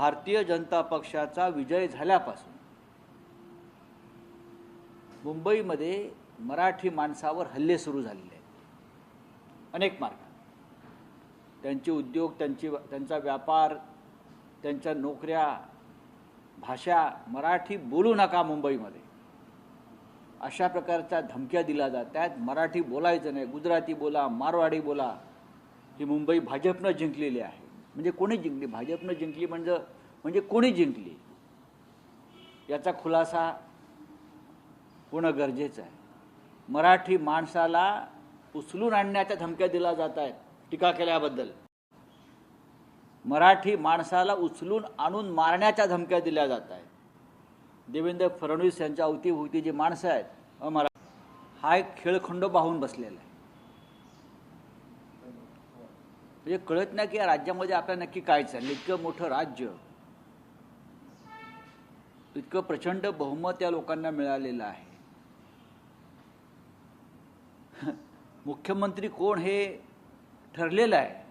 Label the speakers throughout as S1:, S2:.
S1: भारतीय जनता पक्षाचा विजय झाल्यापासून मुंबईमध्ये मराठी माणसावर हल्ले सुरू झालेले आहेत. अनेक मार्ग त्यांचे उद्योग त्यांची त्यांचा व्यापार त्यांच्या नोकऱ्या भाषा मराठी बोलू नका मुंबईमध्ये. अशा प्रकारच्या धमक्या दिल्या जातात. मराठी बोलायचं नाही. गुजराती बोला मारवाडी बोला. ही मुंबई भाजपनं जिंकलेली आहे. म्हणजे कोणी जिंकली? भाजपनं जिंकली म्हणजे म्हणजे कोणी जिंकली? याचा खुलासा होणं गरजेचं आहे. मराठी माणसाला उचलून आणण्याच्या धमक्या दिल्या जात आहेत टीका केल्याबद्दल. मराठी माणसाला उचलून आणून मारण्याच्या धमक्या दिल्या जात आहेत. देवेंद्र फडणवीस यांच्या अवतीभोवती जी माणसं आहेत अमरा हा एक खेळखंड पाहून बसलेला आहे. म्हणजे कळत नाही की या राज्यामध्ये आपल्या नक्की काय चाललं इतकं मोठं राज्य. इतकं प्रचंड बहुमत या लोकांना मिळालेलं आहे. मुख्यमंत्री कोण हे ठरलेलं आहे?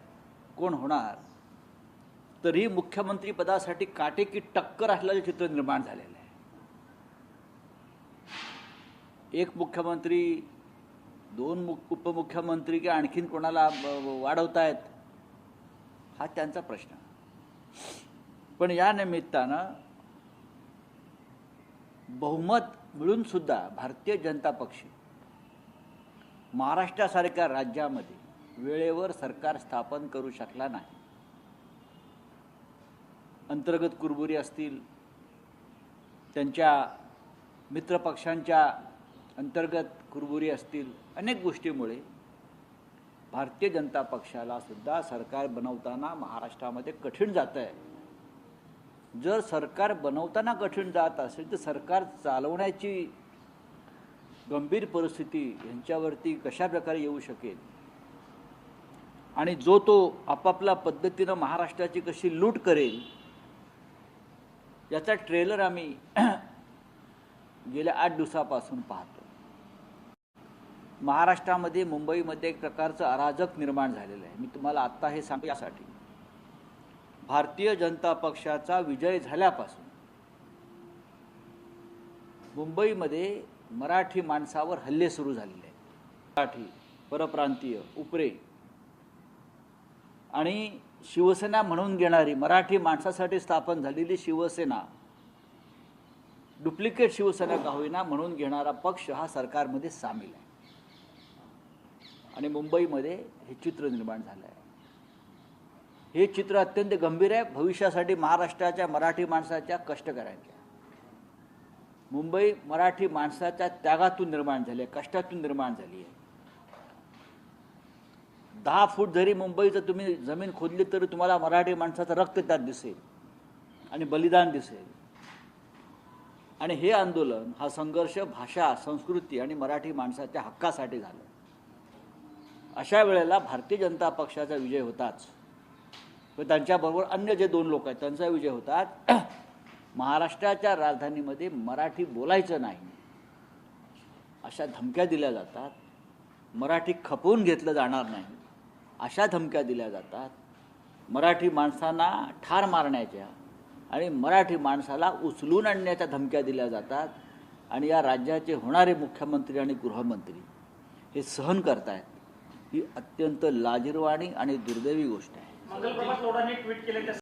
S1: कोण होणार? तरी मुख्यमंत्री पदासाठी काटेकी टक्कर असल्याचं चित्र निर्माण झालेलं आहे. एक मुख्यमंत्री दोन मुख उपमुख्यमंत्री किंवा आणखीन कोणाला वाढवतायत? हा त्यांचा प्रश्न. पण या निमित्तानं बहुमत मिळून सुद्धा भारतीय जनता पक्ष महाराष्ट्रासारख्या राज्यामध्ये वेळेवर सरकार स्थापन करू शकला नाही. अंतर्गत कुरबुरी असतील त्यांच्या मित्रपक्षांच्या अंतर्गत कुरबुरी असतील अनेक गोष्टीमुळे भारतीय जनता पक्षाला सुद्धा सरकार बनवताना महाराष्ट्रामध्ये कठीण जातं आहे जर सरकार बनवताना कठीण जात असेल तर सरकार चालवण्याची गंभीर परिस्थिती यांच्यावरती कशा प्रकारे येऊ शकेल? आणि जो तो आपापल्या पद्धतीनं महाराष्ट्राची कशी लूट करेल याचा ट्रेलर आम्ही गेल्या आठ दिवसापासून पाहतो. महाराष्ट्रामध्ये मुंबईमध्ये एक प्रकारचं अराजक निर्माण झालेलं आहे. मी तुम्हाला आत्ता हे सांग यासाठी. भारतीय जनता पक्षाचा विजय झाल्यापासून मुंबईमध्ये मराठी माणसावर हल्ले सुरू झालेले आहेत. मराठी परप्रांतीय उपरे आणि शिवसेना म्हणून घेणारी मराठी माणसासाठी स्थापन झालेली शिवसेना डुप्लिकेट शिवसेना का होईना म्हणून घेणारा पक्ष हा सरकारमध्ये सामील आहे. आणि मुंबईमध्ये हे चित्र निर्माण झालं आहे हे चित्र अत्यंत गंभीर आहे. भविष्यासाठी महाराष्ट्राच्या मराठी माणसाच्या कष्टकऱ्यांच्या. मुंबई मराठी माणसाच्या त्यागातून निर्माण झाली आहे कष्टातून निर्माण झाली आहे. दहा फूट जरी मुंबईचं तुम्ही जमीन खोदली तरी तुम्हाला मराठी माणसाचं रक्त त्यात दिसेल आणि बलिदान दिसेल. आणि हे आंदोलन हा संघर्ष भाषा संस्कृती आणि मराठी माणसाच्या हक्कासाठी झालं. अशा वेळेला भारतीय जनता पक्षाचा विजय होताच. व त्यांच्याबरोबर अन्य जे दोन लोक आहेत त्यांचा विजय होतात. महाराष्ट्राच्या राजधानीमध्ये मराठी बोलायचं नाही. अशा धमक्या दिल्या जातात. मराठी खपवून घेतलं जाणार नाही. अशा धमक्या दिल्या जातात. मराठी माणसांना ठार मारण्याच्या आणि मराठी माणसाला उचलून आणण्याच्या धमक्या दिल्या जातात. आणि या राज्याचे होणारे मुख्यमंत्री आणि गृहमंत्री हे सहन करतायत. ही अत्यंत लाजिरवाणी आणि दुर्दैवी गोष्ट आहे.